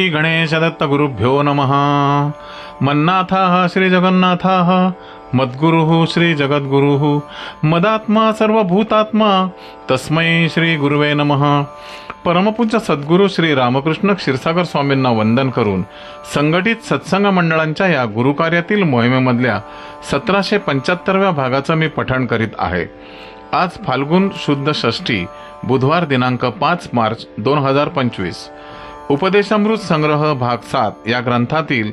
श्री गणेशदत्तगुरुभ्यो नमः। मन्नाथः श्रीजगन्नाथः मद्गुरुः श्रीजगद्गुरुः मदात्मा सर्वभूतात्मा तस्मै श्रीगुरुवे नमः। परमपूज्य सद्गुरू श्री रामकृष्ण क्षीरसागर स्वामींना वंदन करून संघटित सत्संग मंडळांच्या या गुरुकार्यातील मोहिमेमधल्या सतराशे पंच्याहत्तरव्या भागाचं मी पठण करीत आहे. आज फाल्गुन शुद्ध षष्ठी बुधवार दिनांक पाच मार्च दोन हजार पंचवीस. उपदेशामृत संग्रह भाग सात या ग्रंथातील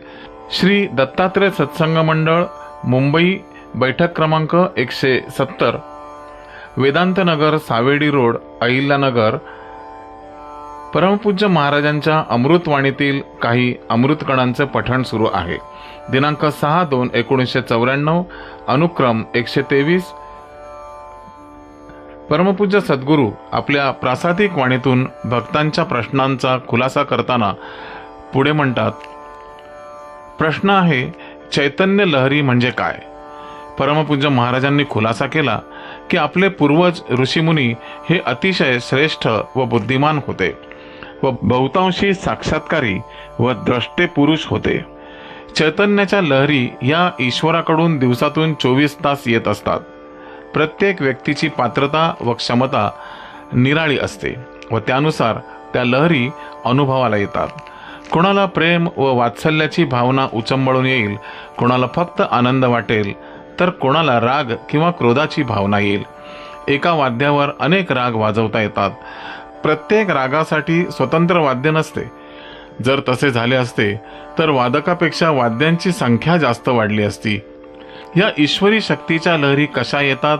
श्री दत्तात्रय सत्संग मंडळ मुंबई बैठक क्रमांक एकशे सत्तर. वेदांतनगर सावेडी रोड अहिल्यानगर परमपूज्य महाराजांच्या अमृतवाणीतील काही अमृतकणांचे पठण सुरू आहे. दिनांक सहा दोन एकोणीसशे चौऱ्याण्णव अनुक्रम एकशे तेवीस परमपूज्य सद्गुरू आपल्या प्रासादिक वाणीतून भक्तांच्या प्रश्नांचा खुलासा करताना पुढे म्हणतात प्रश्न आहे चैतन्य लहरी म्हणजे काय? परमपूज्य महाराजांनी खुलासा केला की आपले पूर्वज ऋषीमुनी हे अतिशय श्रेष्ठ व बुद्धिमान होते व बहुतांशी साक्षात्कारी व द्रष्टे पुरुष होते. चैतन्याच्या लहरी या ईश्वराकडून दिवसातून चोवीस तास येत असतात. प्रत्येक व्यक्तीची पात्रता व क्षमता निराळी असते व त्यानुसार त्या लहरी अनुभवाला येतात. कोणाला प्रेम व वात्सल्याची भावना उचंबळून येईल कोणाला फक्त आनंद वाटेल तर कोणाला राग किंवा क्रोधाची भावना येईल. एका वाद्यावर अनेक राग वाजवता येतात. प्रत्येक रागासाठी स्वतंत्र वाद्य नसते. जर तसे झाले असते तर वादकापेक्षा वाद्यांची संख्या जास्त वाढली असती. या ईश्वरी शक्तीच्या लहरी कशा येतात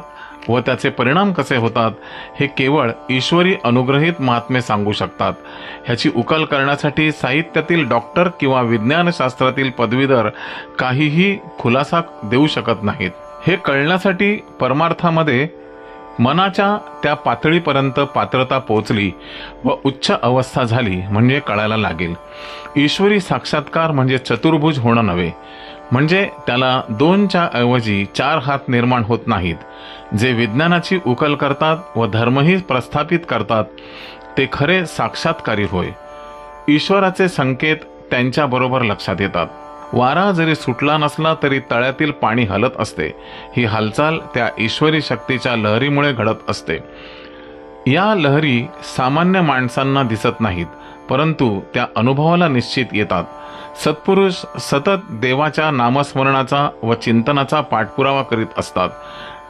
व त्याचे परिणाम कसे होतात हे केवळ ईश्वरी अनुग्रहित महात्मे सांगू शकतात. ह्याची उकल करण्यासाठी साहित्यातील डॉक्टर किंवा विज्ञानशास्त्रातील पदवीधर काहीही खुलासा देऊ शकत नाहीत. हे कळण्यासाठी परमार्थामध्ये मनाच्या त्या पातळीपर्यंत पात्रता पोचली व उच्च अवस्था झाली म्हणजे कळायला लागेल. ईश्वरी साक्षात्कार म्हणजे चतुर्भुज होणं नव्हे. म्हणजे त्याला दोनच्या ऐवजी चार हात निर्माण होत नाहीत. जे विज्ञानाची उकल करतात व धर्मही प्रस्थापित करतात ते खरे साक्षात्कारी होय. ईश्वराचे संकेत त्यांच्याबरोबर लक्षात येतात. वारा जरी सुटला नसला तरी तळ्यातील पाणी हलत असते. ही हालचाल त्या ईश्वरी शक्तीच्या लहरीमुळे घडत असते. या लहरी सामान्य माणसांना दिसत नाहीत. परंतु त्या अनुभवाला निश्चित येतात. सत्पुरुष सतत देवाच्या नामस्मरणाचा व चिंतनाचा पाठपुरावा करीत असतात.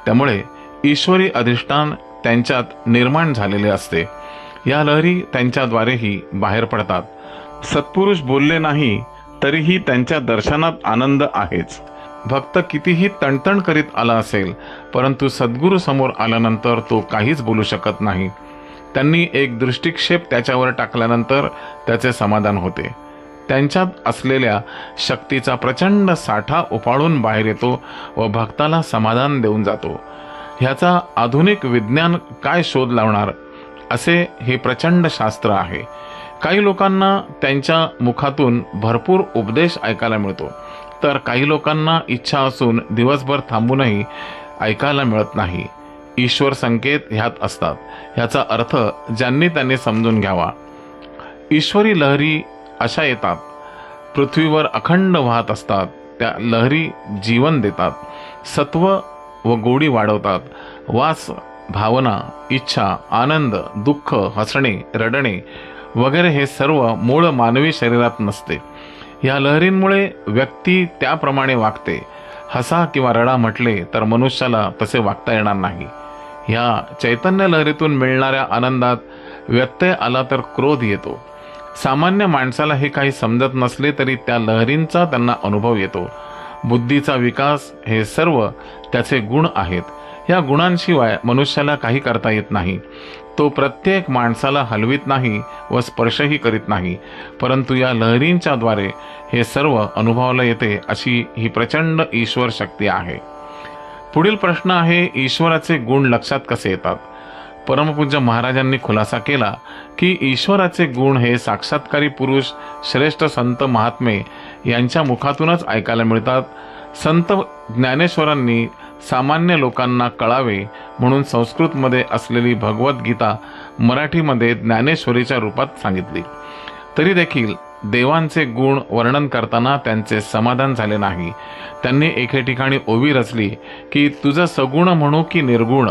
त्यामुळे ईश्वरी अधिष्ठान त्यांच्यात निर्माण झालेले असते. या लहरी त्यांच्याद्वारेही बाहेर पडतात. सत्पुरुष बोलले नाही तरीही त्यांच्या दर्शनात आनंद आहेच. भक्त कितीही तणतण करीत आला असेल परंतु सद्गुरू समोर आल्यानंतर तो काहीच बोलू शकत नाही. त्यांनी एक दृष्टिक्षेप त्याच्यावर टाकल्यानंतर त्याचे समाधान होते. त्यांच्यात असलेल्या शक्तीचा प्रचंड साठा उपाडून बाहेर येतो व भक्ताला समाधान देऊन जातो. ह्याचा आधुनिक विज्ञान काय शोध लावणार? असे हे प्रचंड शास्त्र आहे. काही लोकांना त्यांच्या मुखातून भरपूर उपदेश ऐकायला मिळतो. तर काही लोकांना इच्छा असून दिवसभर थांबूनही ऐकायला मिळत नाही. ईश्वर संकेत ह्यात असतात. ह्याचा अर्थ ज्यांनी त्यांनी समजून घ्यावा. ईश्वरी लहरी अशा येतात. पृथ्वीवर अखंड वाहत असतात. त्या लहरी जीवन देतात. सत्व व गोडी वाढवतात. वास भावना इच्छा आनंद दुःख हसणे रडणे वगैरे हे सर्व मूळ मानवी शरीरात नसते. या लहरींमुळे व्यक्ती त्याप्रमाणे वागते. हसा किंवा रडा म्हटले तर मनुष्याला तसे वागता येणार नाही. ह्या चैतन्य लहरीतून मिळणाऱ्या आनंदात व्यत्यय आला तर क्रोध येतो. सामान्य माणसाला हे काही समजत नसले तरी त्या लहरींचा त्यांना अनुभव येतो. बुद्धीचा विकास हे सर्व त्याचे गुण आहेत. या गुणांशिवाय मनुष्याला काही करता येत नाही. तो प्रत्येक माणसाला हलवीत नाही व स्पर्शही करीत नाही. परंतु या लहरींच्या द्वारे हे सर्व अनुभवाला येते अशी ही प्रचंड ईश्वर शक्ती आहे. पुढील प्रश्न आहे ईश्वराचे गुण लक्षात कसे येतात? परमपूज्य महाराजांनी खुलासा केला की ईश्वराचे गुण हे साक्षात्कारी पुरुष श्रेष्ठ संत महात्मे यांच्या मुखातूनच ऐकायला मिळतात. संत ज्ञानेश्वरांनी सामान्य लोकांना कळावे म्हणून संस्कृतमध्ये असलेली भगवद्गीता मराठीमध्ये ज्ञानेश्वरीच्या रूपात सांगितली. तरी देखील देवांचे गुण वर्णन करताना त्यांचे समाधान झाले नाही. त्यांनी एके ठिकाणी ओवी रचली की तुझं सगुण म्हणू की निर्गुण?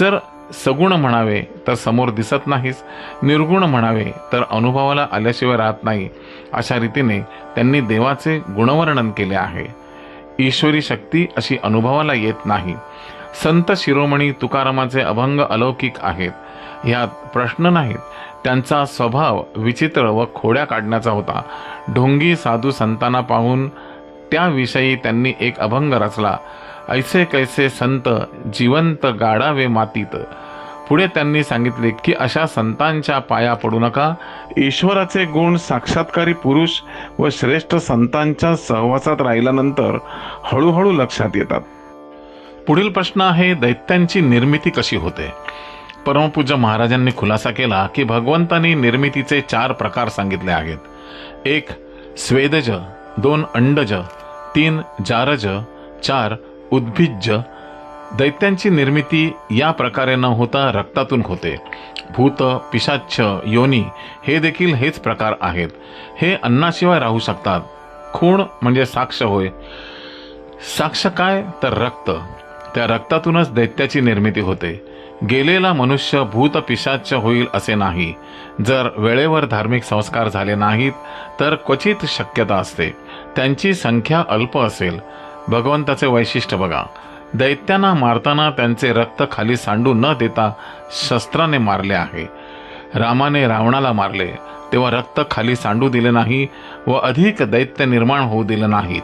जर सगुण म्हणावे तर समोर दिसत नाहीस. निर्गुण म्हणावे तर अनुभवाला आल्याशिवाय राहत नाही. अशा रीतीने त्यांनी देवाचे गुणवर्णन केले आहे. ईश्वरी शक्ती अशी अनुभवाला येत नाही. संत शिरोमणी तुकारामाचे अभंग अलौकिक आहेत. ह्यात प्रश्न नाहीत. त्यांचा स्वभाव विचित्र व खोड्या काढण्याचा होता. ढोंगी साधू संतांना पाहून त्याविषयी त्यांनी एक अभंग रचला. ऐसे कैसे संत जिवंत गाडावे मातीत. पुढे त्यांनी सांगितले की अशा संतांच्या पाया पडू नका. ईश्वराचे गुण साक्षात्कारी पुरुष व श्रेष्ठ संतांच्या सहवासात राहिल्यानंतर हळूहळू लक्षात येतात. पुढील प्रश्न आहे दैत्यांची निर्मिती कशी होते? परमपूज्य महाराजांनी खुलासा केला की भगवंतांनी निर्मितीचे चार प्रकार सांगितले आहेत. एक स्वेदज दोन अंडज तीन जारज चार उद्भिज्ज. दैत्यांची निर्मिती या प्रकारे न होता रक्तातून होते. भूत पिशाच्छ योनी हे देखील हेच प्रकार आहेत. हे अन्नाशिवाय राहू शकतात. खूण म्हणजे साक्ष होय. साक्ष काय? तर रक्त. त्या रक्तातूनच दैत्याची निर्मिती होते. गेलेला मनुष्य भूत पिशाच्च होईल असे नाही. जर वेळेवर धार्मिक संस्कार झाले नाहीत तर क्वचित शक्यता असते. त्यांची संख्या अल्प असेल. भगवंताचे वैशिष्ट्य बघा. दैत्यांना मारताना त्यांचे रक्त खाली सांडू न देता शस्त्राने मारले आहे. रामाने रावणाला मारले. तेव्हा रक्त खाली सांडू दिले नाही व अधिक दैत्य निर्माण होऊ दिले नाहीत.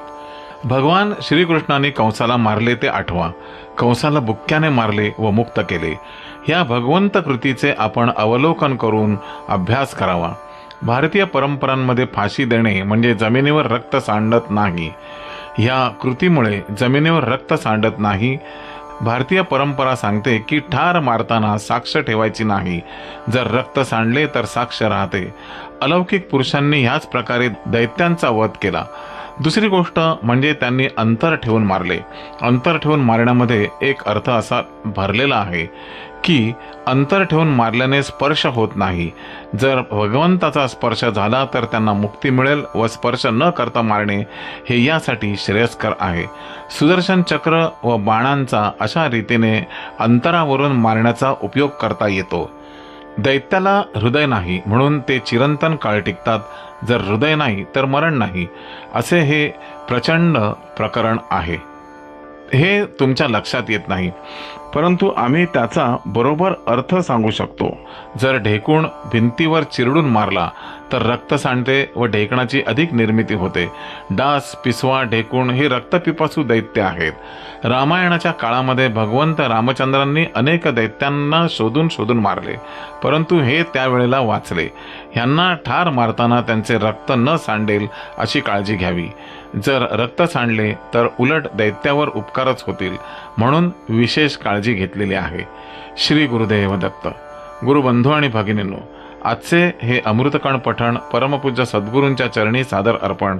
भगवान श्रीकृष्णाने कंसाला मारले ते आठवा. कंसाला बुक्क्याने मारले व मुक्त केले. या भगवंत कृतीचे आपण अवलोकन करून अभ्यास करावा. भारतीय परंपरांमध्ये फाशी देणे म्हणजे जमिनीवर रक्त सांडत नाही. या कृतीमुळे जमिनीवर रक्त सांडत नाही. भारतीय परंपरा सांगते की ठार मारताना साक्ष ठेवायची नाही. जर रक्त सांडले तर साक्ष राहते. अलौकिक पुरुषांनी ह्याच प्रकारे दैत्यांचा वध केला. दुसरी गोष्ट म्हणजे त्यांनी अंतर ठेवून मारले. अंतर ठेवून मारण्यामध्ये एक अर्थ असा भरलेला आहे की अंतर ठेवून मारल्याने स्पर्श होत नाही. जर भगवंताचा स्पर्श झाला तर त्यांना मुक्ती मिळेल व स्पर्श न करता मारणे हे यासाठी श्रेयस्कर आहे. सुदर्शन चक्र व बाणांचा अशा रीतीने अंतरावरून मारण्याचा उपयोग करता येतो. दैत्याला हृदय नाही म्हणून ते चिरंतन काळ टिकतात. जर हृदय नाही तर मरण नाही. असे हे प्रचंड प्रकरण आहे. हे तुमच्या लक्षात येत नाही. परंतु आम्ही त्याचा बरोबर अर्थ सांगू शकतो. जर ढेकूण भिंतीवर चिरडून मारला तर रक्त सांडते व ढेकणाची अधिक निर्मिती होते. डास पिसवा ढेकूण हे रक्तपिपासू दैत्य आहेत. रामायणाच्या काळामध्ये भगवंत रामचंद्रांनी अनेक दैत्यांना शोधून शोधून मारले परंतु हे त्यावेळेला वाचले. ह्यांना ठार मारताना त्यांचे रक्त न सांडेल अशी काळजी घ्यावी. जर रक्त सांडले तर उलट दैत्यावर उपकारच होतील म्हणून विशेष काळजी घेतलेली आहे. श्री गुरुदेव दत्त गुरुबंधू आणि भगिनींनो आजचे हे अमृतकण पठण परमपूज्य सद्गुरूंच्या चरणी सादर अर्पण.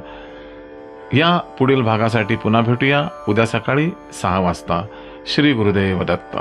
या पुढील भागासाठी पुन्हा भेटूया उद्या सकाळी सहा वाजता. श्री गुरुदेव दत्त